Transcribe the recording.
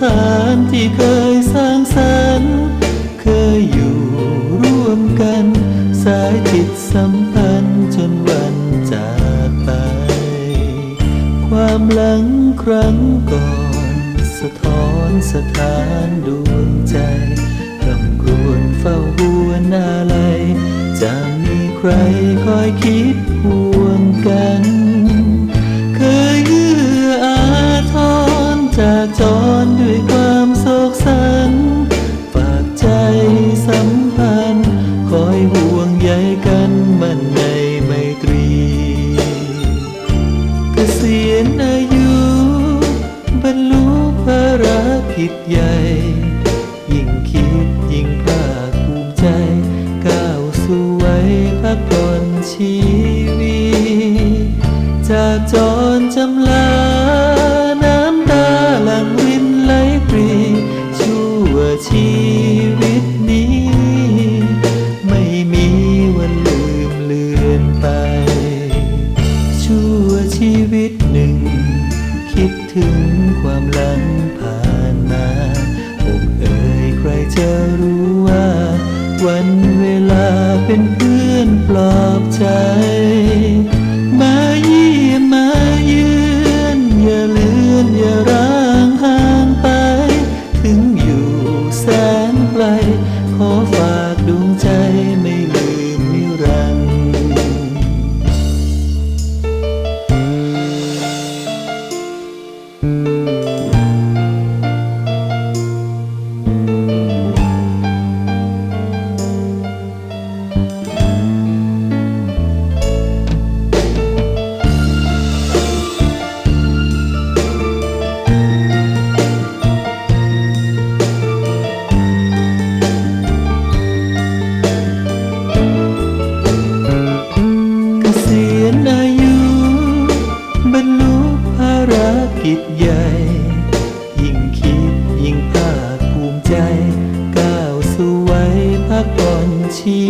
ถานที่เคยสร้างสรรค์ เคยอยู่ร่วมกัน สายจิตสัมพันธ์จนวันจากไป ความหลังครั้งก่อน สะท้อนสถานดวงใจกำกรวนเฝ้าหัวนอะไรจะมีใครคอยคิดห่วงกัน จากจรด้วยความโศกสัน ฝากใจสัมพันธ์ คอยห่วงใยกันมันในไมตรีเกษียณอายุ บรรลุภารกิจใหญ่ ยิ่งคิดยิ่งภาคภูมิใจ ก้าวสู่วัยพักผ่อนชีวิตจากจรจำ ถึงความหลังผ่านมาอกเอ่ยใครจะรู้ว่า วันเวลาเป็นเพื่อนปลอบใจ มาเยี่ยมมาเยือนอย่าเลือนอย่าร้างห่างไป ถึงอยู่แสนไกล ขอฝากดวงใจ รรลุภารกิจใหญ่ ยิ่งคิดยิ่งภาคภูมิใจ ก้าวสู่ไว้พักผ่อนชี